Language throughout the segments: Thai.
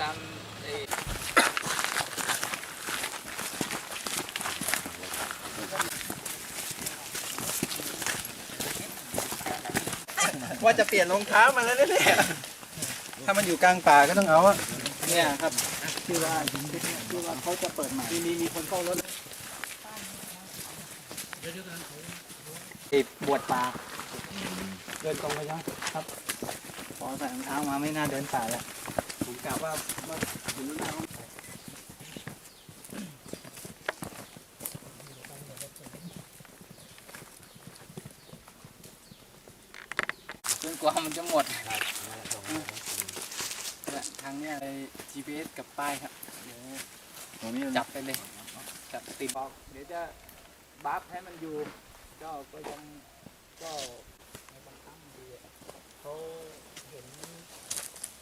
ตามไอ้ว่าจะเปลี่ยนรองเท้ามาแล้วเนี่ยถ้ามันอยู่กลางป่าก็ต้องเอาอะเนี่ยครับที่ว่าที่ว่าเขาจะเปิดใหม่มีมีคนเข้ารถติดบวชป่าเดินตรงไปนะครับพอใส่รองเท้ามาไม่น่าเดินป่าแล้ว ผมกะว่าว่าถึงหน้าห้องจนกว่ามันจะหมดเนี่ยทางเนี้ยไอ้ GPS กับป้ายครับเดี๋ยวตรงนี้จับไปเลยจับติดบอก เดี๋ยวจะบัฟให้มันอยู่ก็ก็ยังก็ในบางครั้งดีอะเขาเห็น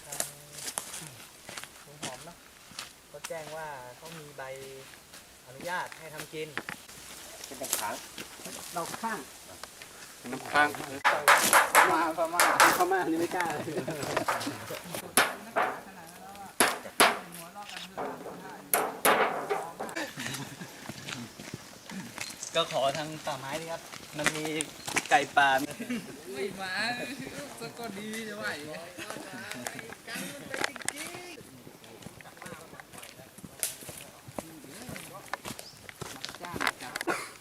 ทางลุงหอมเนอะเขา แจ้งว่าเขามีใบอนุญาตให้ทำกินเป็นตะขางเราข้างน้ำค้างมาพม่าเข้ามานี่ไม่กล้าเลยก็ขอทางป่าไม้ดีครับ มันมีไก่ป่า ไม่มาสก็ดีจะไหวไ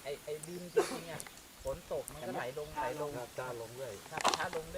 อไอดินจริงๆอะฝนตกมันก็ไหลลงไหลลงจ้าลงด้วยถ้าถ้าลงได้